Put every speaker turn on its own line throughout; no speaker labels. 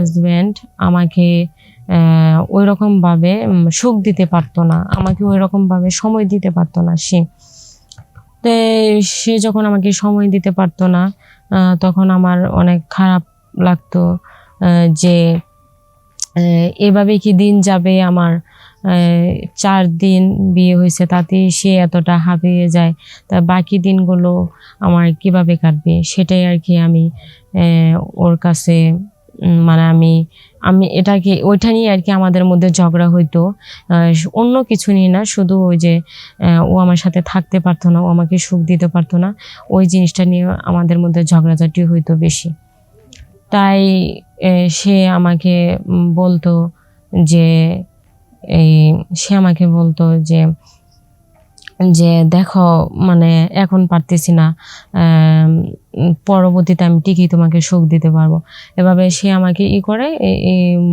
Husband আমাকে ওই রকমভাবে সুখ দিতে পারতো না। আমাকে ওই রকমভাবে সময় দিতে পারতো না সে। তো সে যখন আমাকে সময় দিতে পারতো না তখন আমার অনেক খারাপ লাগতো যে এভাবে কি দিন যাবে আমার চার দিন বিয়ে হয়েছে, তাতে সে এতটা হাঁপিয়ে যায়। তা বাকি দিনগুলো আমার কীভাবে কাটবে? সেটাই আর কি আমি ওর কাছে মানে আমি আমি এটাকে, ওইটা নিয়ে আর কি আমাদের মধ্যে ঝগড়া হইতো। অন্য কিছু নিয়ে না, শুধু ওই যে ও আমার সাথে থাকতে পারতো না, ও আমাকে সুখ দিতে পারতো না, ওই জিনিসটা নিয়ে আমাদের মধ্যে ঝগড়াঝাটি হইতো বেশি। তাই সে আমাকে বলতো যে, এই, সে আমাকে বলতো যে যে দেখো মানে এখন পারতেছি না পরবর্তীতে আমি ঠিকই তোমাকে সুখ দিতে পারব। এভাবে সে আমাকে ই করে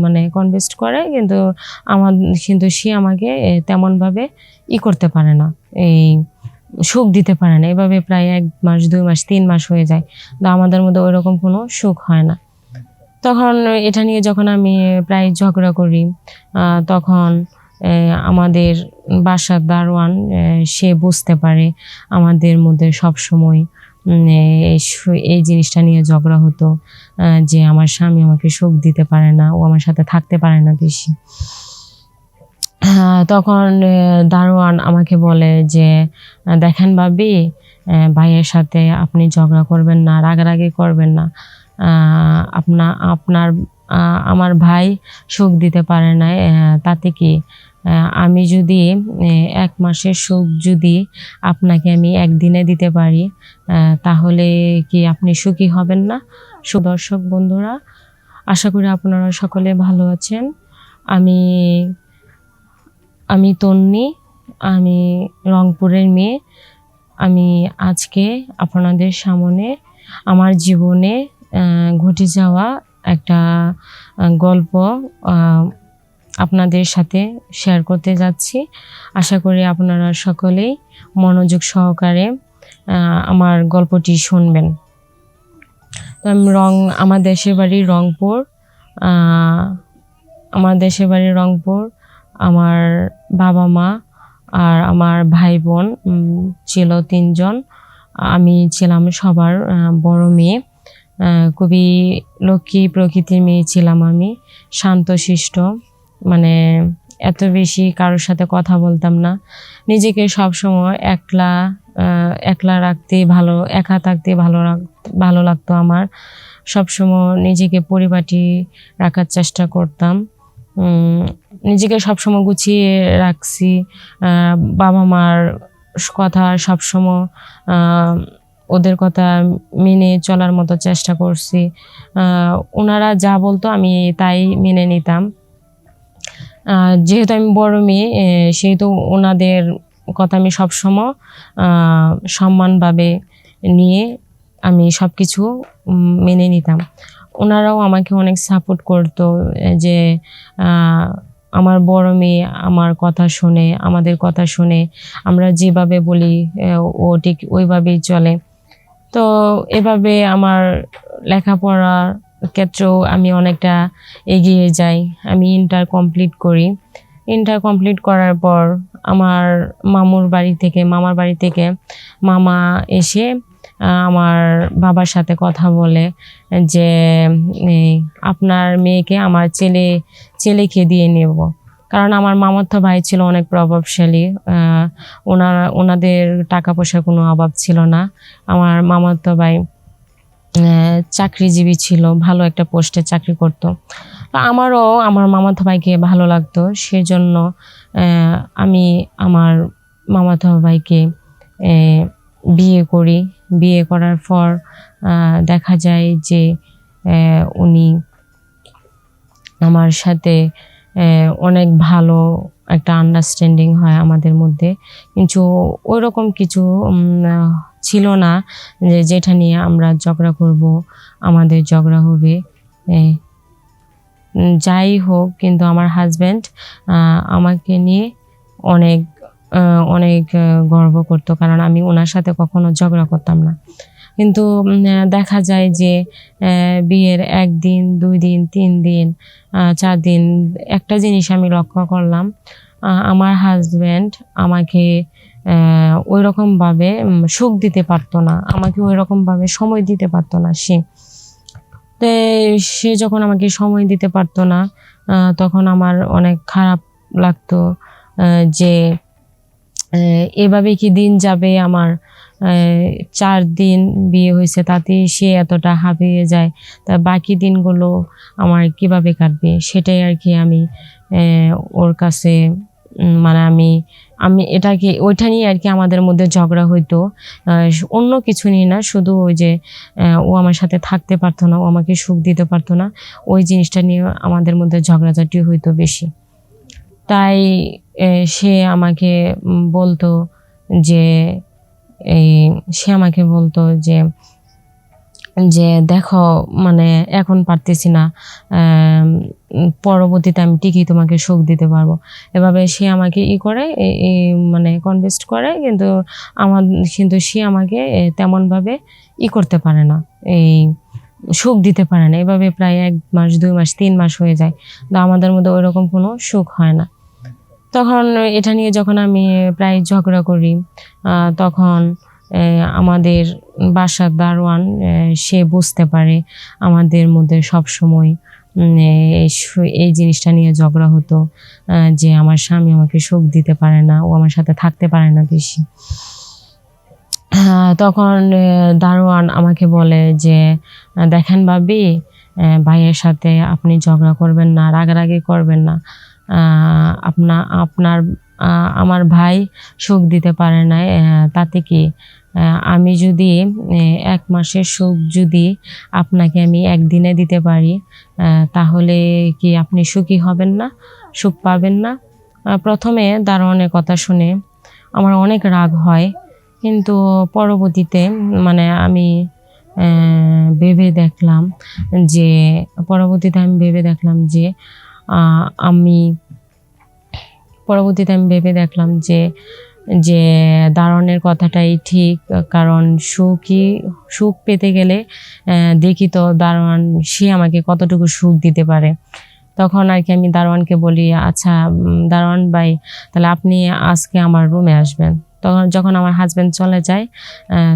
মানে কনভেস্ট করে, কিন্তু আমার, কিন্তু সে আমাকে তেমনভাবে ই করতে পারে না, এই সুখ দিতে পারে না। এভাবে প্রায় এক মাস, দুই মাস, তিন মাস হয়ে যায়। তো আমাদের মধ্যে ওইরকম কোনো সুখ হয় না। তখন এটা নিয়ে যখন আমি প্রায় ঝগড়া করি তখন আমাদের বাসার দারোয়ান সে বুঝতে পারে আমাদের মধ্যে সব সময় এই জিনিসটা নিয়ে ঝগড়া হতো যে আমার স্বামী আমাকে সুখ দিতে পারে না, ও আমার সাথে থাকতে পারে না বেশি। তখন দারোয়ান আমাকে বলে যে দেখেন ভাবি ভাইয়ের সাথে আপনি ঝগড়া করবেন না, রাগারাগি করবেন না। আপনা, আপনার আমার ভাই সুখ দিতে পারে না তাতে কি আমি যদি এক মাসের সুখ যদি আপনাকে আমি একদিনে দিতে পারি তাহলে কি আপনি সুখী হবেন না? সুদর্শক বন্ধুরা, আশা করি আপনারা সকলে ভালো আছেন। আমি আমি তন্নি, আমি রংপুরের মেয়ে। আমি আজকে আপনাদের সামনে আমার জীবনে ঘটে যাওয়া একটা গল্প আপনাদের সাথে শেয়ার করতে যাচ্ছি। আশা করি আপনারা সকলেই মনোযোগ সহকারে আমার গল্পটি শুনবেন। তো রং, আমার দেশের বাড়ি রংপুর আমার দেশের বাড়ি রংপুর, আমার বাবা মা আর আমার ভাই বোন ছিল তিনজন। আমি ছিলাম সবার বড় মেয়ে। খুবই লক্ষ্মী প্রকৃতির মেয়ে ছিলাম আমি শান্তশিষ্ট মানে এত বেশি কারোর সাথে কথা বলতাম না। নিজেকে সবসময় একলা একলা রাখতে ভালো, একা থাকতে ভালো ভালো লাগতো আমার। সবসময় নিজেকে পরিপাটি রাখার চেষ্টা করতাম। নিজেকে সবসময় গুছিয়ে রাখছি। বাবা মার কথা সবসময় ওদের কথা মেনে চলার মতো চেষ্টা করছি। ওনারা যা বলতো আমি তাই মেনে নিতাম। যেহেতু আমি বড় মেয়ে সেহেতু ওনাদের কথা আমি সবসময় সম্মানভাবে নিয়ে আমি সব কিছু মেনে নিতাম। ওনারাও আমাকে অনেক সাপোর্ট করতো যে আমার বড় মেয়ে আমার কথা শুনে, আমাদের কথা শুনে, আমরা যেভাবে বলি ও ঠিক ওইভাবেই চলে। তো এভাবে আমার লেখাপড়ার ক্ষেত্রেও আমি অনেকটা এগিয়ে যাই। আমি ইন্টার কমপ্লিট করি। ইন্টার কমপ্লিট করার পর আমার মামুর বাড়ি থেকে, মামার বাড়ি থেকে মামা এসে আমার বাবার সাথে কথা বলে যে আপনার মেয়েকে আমার ছেলে, ছেলেকে দিয়ে নেব। কারণ আমার মামাতো ভাই ছিল অনেক প্রভাবশালী ওনারা, ওনাদের টাকা পয়সার কোনো অভাব ছিল না। আমার মামাতো ভাই চাকরিজীবী ছিল, ভালো একটা পোস্টে চাকরি করত। আমারও, আমার মামাতো ভাইকে ভালো লাগতো, সেজন্য আমি আমার মামাতো ভাইকে বিয়ে করি। বিয়ে করার পর দেখা যায় যে উনি আমার সাথে অনেক ভালো একটা আন্ডারস্ট্যান্ডিং হয় আমাদের মধ্যে। কিন্তু ওই রকম কিছু ছিল না যে যেটা নিয়ে আমরা ঝগড়া করব, আমাদের ঝগড়া হবে। যাই হোক, কিন্তু আমার হাজব্যান্ড আমাকে নিয়ে অনেক অনেক গর্ব করতো, কারণ আমি ওনার সাথে কখনো ঝগড়া করতাম না। কিন্তু দেখা যায় যে বিয়ের একদিন, দুই দিন, তিন দিন চার দিন, একটা জিনিস আমি লক্ষ্য করলাম আমার হাজব্যান্ড আমাকে ওই রকমভাবে সুখ দিতে পারতো না। আমাকে ওই রকমভাবে সময় দিতে পারতো না সে। তো সে যখন আমাকে সময় দিতে পারতো না তখন আমার অনেক খারাপ লাগতো যে এভাবে কি দিন যাবে আমার? চার দিন বিয়ে হয়েছে, তাতে সে এতটা হাঁপিয়ে যায়। তা বাকি দিনগুলো আমার কীভাবে কাটবে? সেটাই আর কি আমি ওর কাছে মানে আমি আমি এটাকে, ওইটা নিয়ে আর কি আমাদের মধ্যে ঝগড়া হইতো। অন্য কিছু নিয়ে না, শুধু ওই যে ও আমার সাথে থাকতে পারতো না, ও আমাকে সুখ দিতে পারতো না, ওই জিনিসটা নিয়ে আমাদের মধ্যে ঝগড়াঝাটি হইতো বেশি। তাই সে আমাকে বলতো যে, এই, সে আমাকে বলতো যে যে দেখো মানে এখন পারতেছি না পরবর্তীতে আমি ঠিকই তোমাকে সুখ দিতে পারব। এভাবে সে আমাকে ই করে মানে কনভেস্ট করে, কিন্তু আমার, কিন্তু সে আমাকে তেমনভাবে ই করতে পারে না, এই সুখ দিতে পারে না। এভাবে প্রায় এক মাস, দুই মাস, তিন মাস হয়ে যায়। তো আমাদের মধ্যে ওইরকম কোনো সুখ হয় না। তখন এটা নিয়ে যখন আমি প্রায় ঝগড়া করি তখন আমাদের বাসার দারোয়ান সে বুঝতে পারে আমাদের মধ্যে সব সময় এই জিনিসটা নিয়ে ঝগড়া হতো যে আমার স্বামী আমাকে সুখ দিতে পারে না, ও আমার সাথে থাকতে পারে না বেশি। তখন দারোয়ান আমাকে বলে যে দেখেন ভাবি ভাইয়ের সাথে আপনি ঝগড়া করবেন না, রাগারাগি করবেন না। আপনা, আপনার আমার ভাই সুখ দিতে পারে না তাতে কি আমি যদি এক মাসের সুখ যদি আপনাকে আমি একদিনে দিতে পারি তাহলে কি আপনি সুখী হবেন না? সুখ পাবেন না? প্রথমে দারোয়ানের কথা শুনে আমার অনেক রাগ হয়, কিন্তু পরবর্তীতে মানে আমি ভেবে দেখলাম যে, পরবর্তীতে আমি ভেবে দেখলাম যে আমি, পরবর্তীতে আমি ভেবে দেখলাম যে যে দারণের কথাটাই ঠিক কারণ সুখী সুখ পেতে গেলে দেখি তো দারোয়ান সে আমাকে কতটুকু সুখ দিতে পারে। তখন আর কি আমি দারোয়ানকে বলি আচ্ছা দারোয়ান ভাই তাহলে আপনি আজকে আমার রুমে আসবেন। তখন যখন আমার হাজব্যান্ড চলে যায়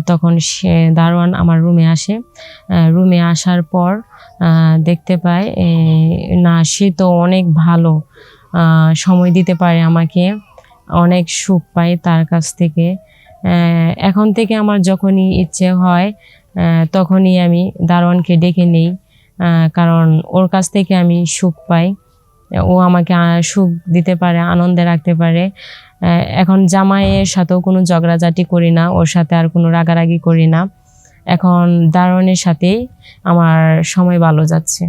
তখন সে দারোয়ান আমার রুমে আসে। রুমে আসার পর দেখতে এ, না সে তো অনেক ভালো সময় দিতে পারে আমাকে। অনেক সুখ পাই তার কাছ থেকে। এখন থেকে আমার যখনই ইচ্ছে হয় তখনই আমি দারোয়ানকে ডেকে নেই কারণ ওর কাছ থেকে আমি সুখ পাই। ও আমাকে সুখ দিতে পারে, আনন্দে রাখতে পারে। এখন জামাইয়ের সাথেও কোনো ঝগড়াঝাটি করি না, ওর সাথে আর কোনো রাগারাগি করি না। এখন দারোয়ানের সাথেই আমার সময় ভালো যাচ্ছে।